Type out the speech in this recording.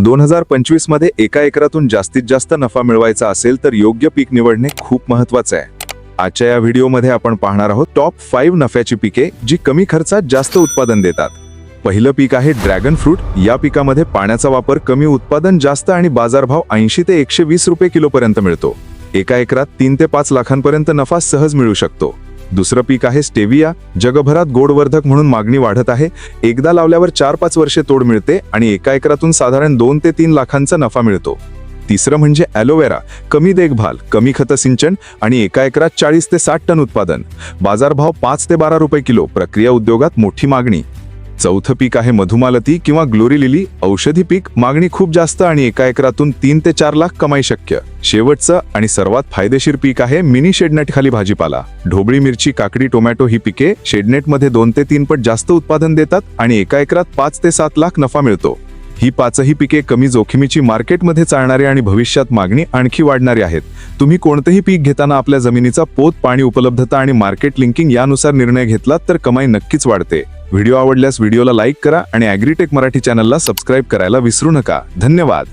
दोन हजार पंचवीसमध्ये एका एकरातून जास्तीत जास्त नफा मिळवायचा असेल तर योग्य पीक निवडणे खूप महत्वाचं आहे. आजच्या या व्हिडिओमध्ये आपण पाहणार आहोत टॉप फाईव्ह नफ्याची पिके जी कमी खर्चात जास्त उत्पादन देतात. पहिलं पीक आहे ड्रॅगन फ्रूट. या पिकामध्ये पाण्याचा वापर कमी उत्पादन जास्त आणि बाजारभाव ऐंशी ते एकशे वीस रुपये किलोपर्यंत मिळतो. एका एकरात तीन ते पाच लाखांपर्यंत नफा सहज मिळू शकतो. दुसरं पीक आहे स्टेविया जगभरात गोडवर्धक म्हणून मागणी वाढत आहे. एकदा लावल्यावर चार पाच वर्षे तोड मिळते आणि एका एकरातून साधारण दोन ते तीन लाखांचा नफा मिळतो. तिसरं म्हणजे ॲलोवेरा कमी देखभाल कमी खत सिंचन आणि एका एकरात चाळीस ते साठ टन उत्पादन. बाजारभाव पाच ते बारा रुपये किलो प्रक्रिया उद्योगात मोठी मागणी. चौथं पीक आहे मधुमालती किंवा ग्लोरी लिली. औषधी पीक मागणी खूप जास्त आणि एका एकरातून तीन ते चार लाख कमाई शक्य. शेवटचं आणि सर्वात फायदेशीर पीक आहे मिनी शेडनेट खाली भाजीपाला. ढोबळी मिरची काकडी टोमॅटो ही पिके शेडनेटमध्ये दोन ते तीन पट जास्त उत्पादन देतात आणि एका एकरात पाच ते सात लाख नफा मिळतो. ही पाचही पिके कमी जोखमीची मार्केटमध्ये चालणारी आणि भविष्यात मागणी आणखी वाढणारी आहेत. तुम्ही कोणतंही पीक घेताना आपल्या जमिनीचा पोत पाणी उपलब्धता आणि मार्केट लिंकिंग यानुसार निर्णय घेतलात तर कमाई नक्कीच वाढते. व्हिडिओ आवडल्यास व्हिडिओला लाईक करा आणि ॲग्रीटेक मराठी चॅनलला सबस्क्राईब करायला विसरू नका. धन्यवाद.